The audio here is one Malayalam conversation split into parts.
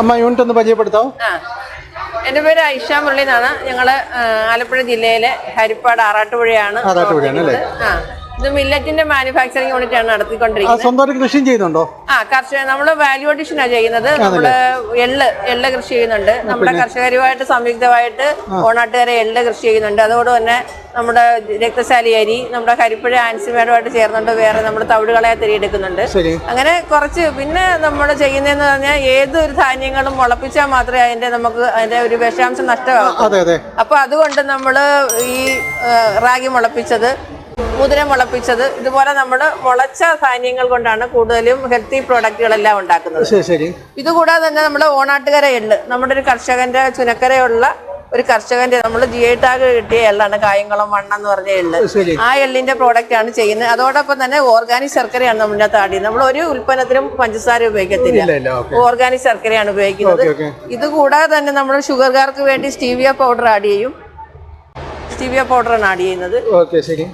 അമ്മ യൂണിറ്റ് ഒന്ന് പരിചയപ്പെടുത്താവോ എന്റെ പേര് ഐഷ മുരളി എന്നാണ് ഞങ്ങൾ ആലപ്പുഴ ജില്ലയിലെ ഹരിപ്പാട് ആറാട്ടുപുഴയാണ് ആറാട്ടുപുഴയാണ് അല്ലേ? ഇത് മില്ലറ്റിന്റെ മാനുഫാക്ചറിങ് യൂണിറ്റ് ആണ് നടത്തിക്കൊണ്ടിരിക്കുന്നത്. സ്വന്തമായിട്ട് കൃഷി ചെയ്യുന്നുണ്ടോ? ആ കർഷക നമ്മൾ വാല്യൂ അഡീഷനാണ് ചെയ്യുന്നത്. നമ്മൾ എള്ള് എള്ള് കൃഷി ചെയ്യുന്നുണ്ട്. നമ്മുടെ കർഷകരുമായിട്ട് സംയുക്തമായിട്ട് ഓണാട്ടുകാരെ എള്ള് കൃഷി ചെയ്യുന്നുണ്ട്. അതോട് തന്നെ നമ്മുടെ രക്തശാലി അരി നമ്മുടെ കരിപ്പുഴ ആൻസിമേഡുമായിട്ട് ചേർന്നുണ്ട് വേറെ നമ്മുടെ തവിടുകളെ തിരിയെടുക്കുന്നുണ്ട്. അങ്ങനെ കുറച്ച് പിന്നെ നമ്മൾ ചെയ്യുന്നതെന്ന് പറഞ്ഞാൽ ഏതൊരു ധാന്യങ്ങളും മുളപ്പിച്ചാൽ മാത്രമേ അതിന്റെ നമുക്ക് അതിന്റെ ഒരു വിഷാംശം നഷ്ടമാകും അപ്പൊ അതുകൊണ്ട് നമ്മൾ ഈ റാഗി മുളപ്പിച്ചത് മുതിര മുളപ്പിച്ചത് ഇതുപോലെ നമ്മൾ മുളച്ച ധാന്യങ്ങൾ കൊണ്ടാണ് കൂടുതലും ഹെൽത്തി പ്രോഡക്റ്റുകളെല്ലാം ഉണ്ടാക്കുന്നത്. ശരി ഇതുകൂടാതെ തന്നെ നമ്മുടെ ഓണാട്ടുകര എള്ള്. നമ്മുടെ ഒരു കർഷകന്റെ ചുനക്കരയുള്ള ഒരു കർഷകന്റെ നമ്മൾ ജി ഐ ടാഗ് കിട്ടിയ എള്ളാണ് കായംകുളം മണ്ണെന്ന് എന്ന് പറഞ്ഞ എള്ള്. ആ എള്ളിന്റെ പ്രോഡക്റ്റ് ആണ് ചെയ്യുന്നത്. അതോടൊപ്പം തന്നെ ഓർഗാനിക് ശർക്കരയാണ് നമ്മുടെ താടി നമ്മൾ ഒരു ഉൽപ്പന്നത്തിനും പഞ്ചസാര ഉപയോഗിക്കത്തില്ല. ഓർഗാനിക് ശർക്കരയാണ് ഉപയോഗിക്കുന്നത്. Okay okay. ഇത് കൂടാതെ തന്നെ നമ്മൾ ഷുഗർകാർക്ക് വേണ്ടി സ്റ്റീവിയ പൗഡർ ആഡ് ചെയ്യും. സ്റ്റീവിയ പൗഡറാണ് ആഡ് ചെയ്യുന്നത്. ഓക്കെ ശരി.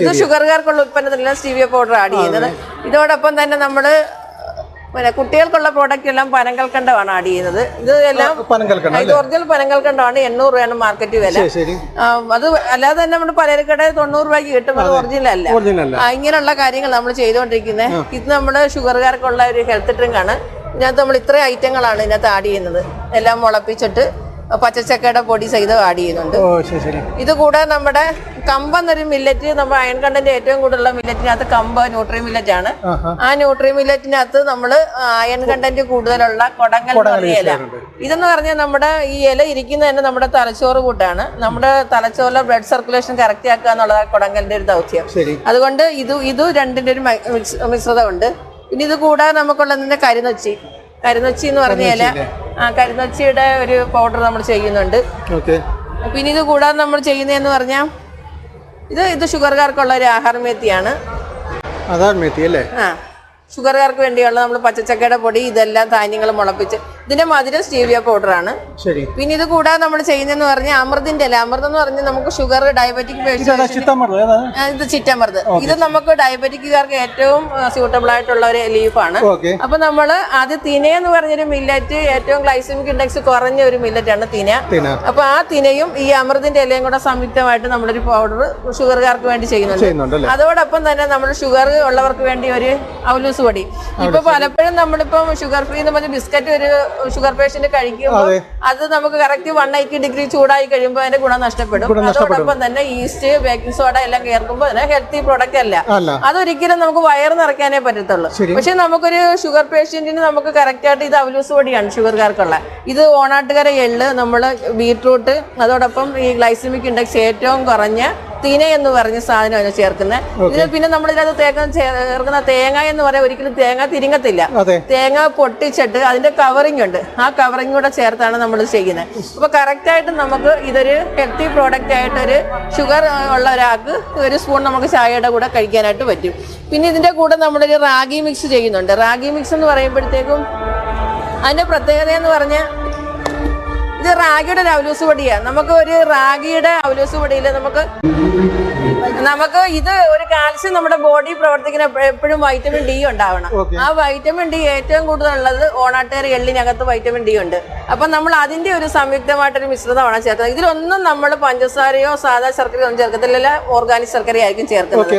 ഇത് ഷുഗർകാർക്കുള്ള ഉൽപ്പന്നത്തിലെല്ലാം സ്റ്റീവിയ പൗഡർ ആഡ് ചെയ്യുന്നത്. ഇതോടൊപ്പം തന്നെ നമ്മൾ പിന്നെ കുട്ടികൾക്കുള്ള പ്രോഡക്റ്റ് എല്ലാം പനങ്കൽക്കണ്ടമാണ് ആഡ് ചെയ്യുന്നത്. ഇത് എല്ലാം ഇത് ഒറിജിനൽ പനങ്കൽക്കണ്ടമാണ്. എണ്ണൂറ് രൂപയാണ് മാർക്കറ്റ് വില. അത് അല്ലാതെ തന്നെ നമ്മുടെ പലചരക്കട തൊണ്ണൂറ് രൂപയ്ക്ക് കിട്ടും. അത് ഒറിജിനൽ അല്ല. ഒറിജിനൽ അല്ല. ഇങ്ങനെയുള്ള കാര്യങ്ങൾ നമ്മൾ ചെയ്തുകൊണ്ടിരിക്കുന്നത് ഇത് നമ്മുടെ ഷുഗർകാർക്കുള്ള ഒരു ഹെൽത്ത് ഡ്രിങ്ക് ആണ്. ഇതിനകത്ത് നമ്മൾ ഇത്രയും ഐറ്റങ്ങളാണ് ഇതിനകത്ത് ആഡ് ചെയ്യുന്നത്. എല്ലാം മുളപ്പിച്ചിട്ട് പച്ചച്ചക്കയുടെ പൊടി സഹിതം ആഡ് ചെയ്യുന്നുണ്ട്. ഓ ശരി ശരി. ഇത് കൂടാതെ നമ്മുടെ കമ്പ് എന്നൊരു മില്ലറ്റ് നമ്മുടെ അയൺ കണ്ടന്റ് ഏറ്റവും കൂടുതലുള്ള മില്ലറ്റിനകത്ത് കമ്പ് ന്യൂട്രി മില്ലറ്റ് ആണ്. ആ ന്യൂട്രി മില്ലറ്റിനകത്ത് നമ്മൾ അയൺ കണ്ടന്റ് കൂടുതലുള്ള കൊടങ്ങൽ ഇല. ഇതെന്ന് പറഞ്ഞാൽ നമ്മുടെ ഈ ഇല ഇരിക്കുന്ന തന്നെ നമ്മുടെ തലച്ചോറ് കൂട്ടാണ്. നമ്മുടെ തലച്ചോറിലെ ബ്ലഡ് സർക്കുലേഷൻ കറക്റ്റ് ആക്കുക എന്നുള്ളത് കൊടങ്ങലിന്റെ ഒരു ദൗത്യം. അതുകൊണ്ട് ഇത് ഇത് രണ്ടിന്റെ ഒരു മിശ്രിതമുണ്ട്. പിന്നെ ഇത് കൂടാതെ നമുക്കുള്ളതിന്റെ കരിനൊച്ചി. കരിനൊച്ചി എന്ന് പറഞ്ഞ ഇല. ആ കരിനൊച്ചിയുടെ ഒരു പൗഡർ നമ്മൾ ചെയ്യുന്നുണ്ട്. പിന്നെ ഇത് കൂടാതെ നമ്മൾ ചെയ്യുന്നതെന്ന് പറഞ്ഞാൽ ഇത് ഇത് ഷുഗർകാർക്കുള്ള ഒരു മെത്തി അല്ലേ? ആ ഷുഗർകാർക്ക് വേണ്ടിയുള്ള നമ്മൾ പച്ചച്ചക്കയുടെ പൊടി ഇതെല്ലാം ധാന്യങ്ങൾ മുളപ്പിച്ച് ഇതിന്റെ മധുരം സ്റ്റീവിയ പൗഡറാണ്. ശരി. പിന്നെ ഇത് കൂടാതെ നമ്മൾ ചെയ്യുന്നതെന്ന് പറഞ്ഞാൽ അമൃതിന്റെ അല്ല? അമൃതം എന്ന് പറഞ്ഞാൽ നമുക്ക് ഷുഗർ ഡയബറ്റിക് ഇതാ ചിറ്റമൃത്. ഇത് നമുക്ക് ഡയബറ്റിക്കുകാർക്ക് ഏറ്റവും സ്യൂട്ടബിൾ ആയിട്ടുള്ള ഒരു ലീഫാണ്. ആണ് അപ്പൊ നമ്മൾ അത് തിന എന്ന് പറഞ്ഞൊരു മില്ലറ്റ് ഏറ്റവും ഗ്ലൈസമിക് ഇൻഡെക്സ് കുറഞ്ഞ ഒരു മില്ലറ്റ് ആണ് തിന. അപ്പൊ ആ തിനയും ഈ അമൃതിന്റെ ഇലയും കൂടെ സംയുക്തമായിട്ട് നമ്മളൊരു പൗഡർ ഷുഗർകാർക്ക് വേണ്ടി ചെയ്യുന്നുണ്ട്. അതോടൊപ്പം തന്നെ നമ്മൾ ഷുഗർ ഉള്ളവർക്ക് വേണ്ടി ഒരു ഔലൂസ് പൊടി. ഇപ്പൊ പലപ്പോഴും നമ്മളിപ്പം ഷുഗർ ഫ്രീ എന്ന് പറഞ്ഞ ബിസ്ക്കറ്റ് ഒരു ഷുഗർ പേഷ്യന്റ് കഴിക്കുമ്പോൾ അതെ. നമുക്ക് കറക്റ്റ് വൺ എയ്റ്റി ഡിഗ്രി ചൂടായി കഴിയുമ്പോൾ അതിന്റെ ഗുണം നഷ്ടപ്പെടും. അതോടൊപ്പം തന്നെ ഈസ്റ്റ് ബേക്കിംഗ് സോഡ എല്ലാം കേൾക്കുമ്പോൾ അതിന് ഹെൽത്തി പ്രോഡക്റ്റ് അല്ല. അതൊരിക്കലും നമുക്ക് വയറ് നിറയ്ക്കാനേ പറ്റത്തുള്ളൂ. പക്ഷെ നമുക്കൊരു ഷുഗർ പേഷ്യന്റിന് നമുക്ക് കറക്റ്റ് ആയിട്ട് ഇത് അവലൂസ് പൊടിയാണ് ഷുഗർകാർക്കുള്ള ഇത് ഓണാട്ടുകര എള്ള് നമ്മൾ ബീട്രൂട്ട് അതോടൊപ്പം ഈ ഗ്ലൈസമിക് ഇൻഡെക്സ് ഏറ്റവും കുറഞ്ഞ തിന എന്ന് പറഞ്ഞ സാധനമാണ് ചേർക്കുന്നത് ഇതിൽ പിന്നെ നമ്മൾ ഇതിനകത്ത് തേങ്ങ ചേർക്കുന്ന തേങ്ങ എന്ന് പറയാൻ ഒരിക്കലും തേങ്ങ തിരിങ്ങത്തില്ല. തേങ്ങ പൊട്ടിച്ചിട്ട് അതിന്റെ കവറിംഗ് ഉണ്ട്. ആ കവറിംഗ് കൂടെ ചേർത്താണ് നമ്മൾ ചെയ്യുന്നത് അപ്പൊ കറക്റ്റ് ആയിട്ട് നമുക്ക് ഇതൊരു ഹെൽത്തി പ്രോഡക്റ്റ് ആയിട്ട് ഒരു ഷുഗർ ഉള്ള ഒരാൾക്ക് ഒരു സ്പൂൺ നമുക്ക് ചായയുടെ കൂടെ കഴിക്കാനായിട്ട് പറ്റും. പിന്നെ ഇതിന്റെ കൂടെ നമ്മളൊരു റാഗി മിക്സ് ചെയ്യുന്നുണ്ട്. റാഗി മിക്സ് എന്ന് പറയുമ്പോഴത്തേക്കും അതിന്റെ പ്രത്യേകത എന്ന് പറഞ്ഞാൽ ഇത് റാഗിയുടെ ഒരു അവലൂസ് പൊടിയാണ് നമുക്ക് ഒരു റാഗിയുടെ അവലോസ് പൊടിയിൽ നമുക്ക് നമുക്ക് ഇത് ഒരു കാൽസ്യം നമ്മുടെ ബോഡി പ്രവർത്തിക്കുന്ന എപ്പോഴും വൈറ്റമിൻ ഡി ഉണ്ടാവണം. ആ വൈറ്റമിൻ ഡി ഏറ്റവും കൂടുതൽ കൂടുതലുള്ളത് ഓണാട്ടേറി എള്ളിനകത്ത് വൈറ്റമിൻ ഡി ഉണ്ട്. അപ്പൊ നമ്മൾ അതിന്റെ ഒരു സംയുക്തമായിട്ടൊരു മിശ്രിതമാണ് ചേർത്തത്. ഇതിലൊന്നും നമ്മൾ പഞ്ചസാരയോ സാധാ ശർക്കരയോ ഒന്നും ചേർക്കത്തില്ല ഓർഗാനിക് ശർക്കരയായിരിക്കും ചേർക്കുന്നത്.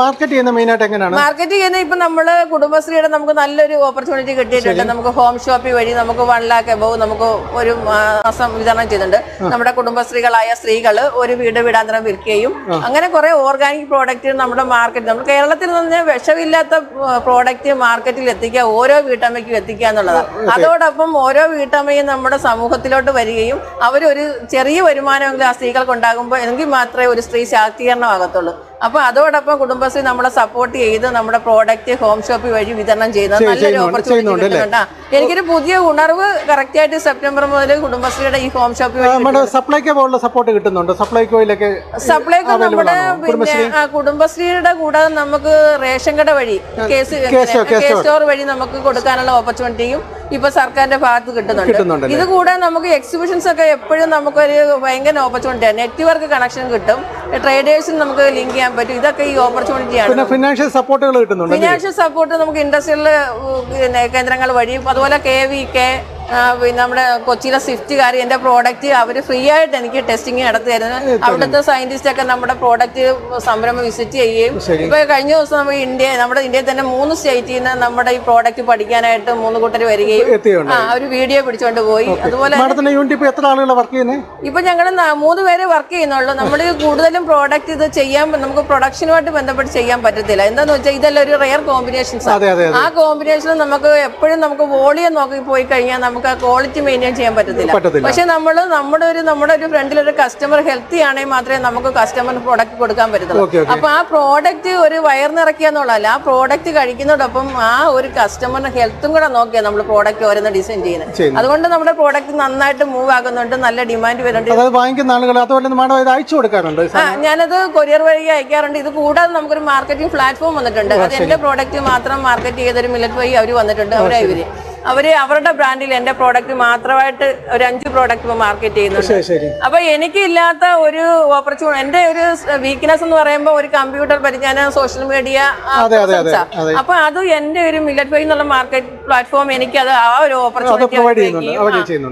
മാർക്കറ്റ് ചെയ്യുന്ന മെയിനായിട്ട് എങ്ങനെയാണ്? മാർക്കറ്റ് ചെയ്യുന്ന ഇപ്പൊ നമ്മൾ കുടുംബശ്രീയുടെ നമുക്ക് നല്ലൊരു ഓപ്പർച്യൂണിറ്റി കിട്ടിയിട്ടുണ്ട്. നമുക്ക് ഹോം ഷോപ്പിൽ വഴി നമുക്ക് വൺ ലാക്ക് എബവ് നമുക്ക് ഒരു മാസം വിതരണം ചെയ്തിട്ടുണ്ട്. നമ്മുടെ കുടുംബശ്രീകളായ സ്ത്രീകൾ ഒരു വീട് വീടാന്തരം വിൽക്കുകയും അങ്ങനെ കുറെ ഓർഗാനിക് പ്രോഡക്റ്റ് നമ്മുടെ മാർക്കറ്റ് നമ്മൾ കേരളത്തിൽ നിന്ന് വിഷമില്ലാത്ത പ്രോഡക്റ്റ് മാർക്കറ്റിൽ എത്തിക്കുക ഓരോ വീട്ടമ്മയ്ക്കും എത്തിക്കുക എന്നുള്ളതാണ്. അതോടൊപ്പം ഓരോ വീട്ടമ്മയും നമ്മുടെ സമൂഹത്തിലോട്ട് വരികയും അവരൊരു ചെറിയ വരുമാനമെങ്കിലും ആ സ്ത്രീകൾക്ക് ഉണ്ടാകുമ്പോൾ എങ്കിൽ മാത്രമേ ഒരു സ്ത്രീ ശാക്തീകരണമാകത്തുള്ളൂ. അപ്പൊ അതോടൊപ്പം കുടുംബശ്രീ നമ്മളെ സപ്പോർട്ട് ചെയ്ത് നമ്മുടെ പ്രോഡക്റ്റ് ഹോം ഷോപ്പ് വഴി വിതരണം ചെയ്യുന്നത് നല്ലൊരു ഓപ്പർച്യൂണിറ്റി എനിക്കൊരു പുതിയ ഉണർവ് കറക്റ്റ് ആയിട്ട് സെപ്റ്റംബർ മുതൽ കുടുംബശ്രീയുടെ ഈ ഹോം ഷോപ്പ് വഴി നമ്മുടെ സപ്ലൈക്കോ പോലുള്ള സപ്പോർട്ട് കിട്ടുന്നുണ്ട്. സപ്ലൈക്കോയിലൊക്കെ സപ്ലൈക്ക് നമ്മുടെ പിന്നെ കുടുംബശ്രീയുടെ കൂടാതെ നമുക്ക് റേഷൻ കട വഴി കേസ് സ്റ്റോർ വഴി നമുക്ക് കൊടുക്കാനുള്ള ഓപ്പർച്യൂണിറ്റിയും ഇപ്പൊ സർക്കാരിന്റെ ഭാഗത്ത് കിട്ടുന്നുണ്ട്? ഇത് കൂടാതെ നമുക്ക് എക്സിബിഷൻസ് ഒക്കെ എപ്പോഴും നമുക്കൊരു ഭയങ്കര ഓപ്പർച്യൂണിറ്റിയാണ് നെറ്റ്വർക്ക് കണക്ഷൻ കിട്ടും. ട്രേഡേഴ്സിന് നമുക്ക് ലിങ്ക് ചെയ്യാൻ പറ്റും. ഇതൊക്കെ ഈ ഓപ്പർച്യൂണിറ്റിയാണ് പിന്നെ ഫിനാൻഷ്യൽ സപ്പോർട്ടുകൾ കിട്ടുന്നുണ്ട് ഫിനാൻഷ്യൽ സപ്പോർട്ട് നമുക്ക് ഇൻഡസ്ട്രിയൽ കേന്ദ്രങ്ങൾ വഴി അതുപോലെ കെ വി കെ പിന്നെ നമ്മുടെ കൊച്ചിയിലെ സ്വിഫ്റ്റുകാർ എന്റെ പ്രോഡക്റ്റ് അവർ ഫ്രീ ആയിട്ട് എനിക്ക് ടെസ്റ്റിംഗ് നടത്തി തരുന്നത് അവിടുത്തെ സയന്റിസ്റ്റ് ഒക്കെ നമ്മുടെ പ്രോഡക്റ്റ് സംരംഭം വിസിറ്റ് ചെയ്യുകയും. ഇപ്പൊ കഴിഞ്ഞ ദിവസം നമ്മൾ ഇന്ത്യ നമ്മുടെ ഇന്ത്യയിൽ തന്നെ മൂന്ന് സ്റ്റേറ്റിൽ നിന്ന് നമ്മുടെ ഈ പ്രോഡക്റ്റ് പഠിക്കാനായിട്ട് മൂന്ന് കൂട്ടർ വരികയും ആ ഒരു വീഡിയോ പിടിച്ചുകൊണ്ട് പോയി. അതുപോലെ എത്ര ആളുകളാണ് വർക്ക് ചെയ്യുന്നത് ഇപ്പൊ ഞങ്ങൾ മൂന്ന് പേര് വർക്ക് ചെയ്യുന്നുള്ളൂ. നമ്മൾ കൂടുതലും പ്രോഡക്റ്റ് ഇത് ചെയ്യാൻ നമുക്ക് പ്രൊഡക്ഷനുമായിട്ട് ബന്ധപ്പെട്ട് ചെയ്യാൻ പറ്റത്തില്ല. എന്താന്ന് വെച്ചാൽ ഇതെല്ലാം ഒരു റെയർ കോമ്പിനേഷൻസ് ആ. കോമ്പിനേഷൻ നമുക്ക് എപ്പോഴും നമുക്ക് വോളിയം നോക്കി പോയി കഴിഞ്ഞാൽ നമുക്ക് ആ ക്വാളിറ്റി മെയിന്റെയിൻ ചെയ്യാൻ പറ്റത്തില്ല. പക്ഷെ നമ്മൾ നമ്മുടെ ഒരു നമ്മുടെ ഒരു ഫ്രണ്ടിൽ ഒരു കസ്റ്റമർ ഹെൽത്തി ആണെങ്കിൽ മാത്രമേ നമുക്ക് കസ്റ്റമറിന് പ്രോഡക്റ്റ് കൊടുക്കാൻ പറ്റത്തുള്ളൂ. അപ്പൊ ആ പ്രോഡക്റ്റ് ഒരു വയറിനിറക്കുക എന്നുള്ളതല്ല ആ പ്രോഡക്റ്റ് കഴിക്കുന്നതോടൊപ്പം ആ ഒരു കസ്റ്റമറിന്റെ ഹെൽത്തും കൂടെ നോക്കിയാൽ നമ്മൾ പ്രോഡക്റ്റ് ഓരോന്ന് ഡിസൈൻ ചെയ്യുന്നത്. അതുകൊണ്ട് നമ്മുടെ പ്രോഡക്റ്റ് നന്നായിട്ട് മൂവ് ആകുന്നുണ്ട് നല്ല ഡിമാൻഡ് വരുന്നുണ്ട്. അയച്ചു കൊടുക്കാറുണ്ട്. ഞാനത് കൊറിയർ വഴി അയക്കാറുണ്ട്. ഇത് കൂടാതെ നമുക്കൊരു മാർക്കറ്റിംഗ് പ്ലാറ്റ്ഫോം വന്നിട്ടുണ്ട്. അത് എന്റെ പ്രോഡക്റ്റ് മാത്രം മാർക്കറ്റ് ചെയ്തൊരു മില്ലറ്റ് വഴി അവർ വന്നിട്ടുണ്ട് അവരായി ഇവർ അവർ അവരുടെ ബ്രാൻഡിൽ എന്റെ പ്രോഡക്റ്റ് മാത്രമായിട്ട് ഒരു അഞ്ച് പ്രോഡക്റ്റ് മാർക്കറ്റ് ചെയ്യുന്നുണ്ട്. അപ്പൊ എനിക്കില്ലാത്ത ഒരു ഓപ്പർച്യൂണിറ്റി എന്റെ ഒരു വീക്ക്നെസ് എന്ന് പറയുമ്പോൾ ഒരു കമ്പ്യൂട്ടർ പരിജ്ഞാനം സോഷ്യൽ മീഡിയ. അപ്പൊ അത് എന്റെ ഒരു മില്ലറ്റ് വഴി എന്നുള്ള മാർക്കറ്റ് പ്ലാറ്റ്ഫോം എനിക്ക് അത് ആ. ഒരു. ഓപ്പർച്യൂണിറ്റി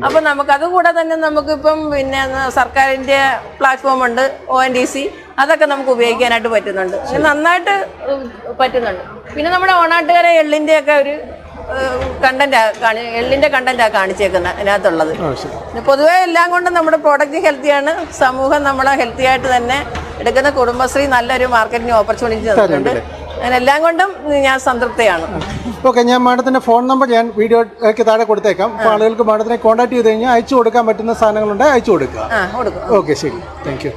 അപ്പൊ നമുക്ക് അതുകൂടെ തന്നെ നമുക്കിപ്പം പിന്നെ സർക്കാരിന്റെ പ്ലാറ്റ്ഫോം ഉണ്ട് ഒ എൻ ഡി സി അതൊക്കെ നമുക്ക് ഉപയോഗിക്കാനായിട്ട് പറ്റുന്നുണ്ട്. നന്നായിട്ട് പറ്റുന്നുണ്ട്. പിന്നെ നമ്മുടെ ഓണാട്ടുകാരെ എള്ളിന്റെ ഒക്കെ ഒരു കണ്ടന്റ് എള്ളിന്റെ കണ്ടന്റാ കാണിച്ചേക്കുന്നത് അതിനകത്തുള്ളത്. പൊതുവെ എല്ലാം കൊണ്ടും നമ്മുടെ പ്രോഡക്റ്റ് ഹെൽത്തിയാണ് സമൂഹം നമ്മളെ ഹെൽത്തി ആയിട്ട് തന്നെ എടുക്കുന്ന കുടുംബശ്രീ നല്ലൊരു മാർക്കറ്റിംഗ് ഓപ്പർച്യൂണിറ്റി തന്നിട്ടുണ്ട്. അതിനെല്ലാം കൊണ്ടും ഞാൻ സംതൃപ്തയാണ്. ഓക്കെ ഞാൻ മാഡത്തിന്റെ ഫോൺ നമ്പർ ഞാൻ വീഡിയോയ്ക്ക് താഴെ കൊടുത്തേക്കാം. അപ്പോൾ ആളുകൾക്ക് മാഡത്തിനെ കോൺടാക്ട് ചെയ്ത് കഴിഞ്ഞാൽ അയച്ചു കൊടുക്കാൻ പറ്റുന്ന സാധനങ്ങളുണ്ടെങ്കിൽ അയച്ചു കൊടുക്കുക. ആ കൊടുക്കും ഓക്കെ ശരി. Thank you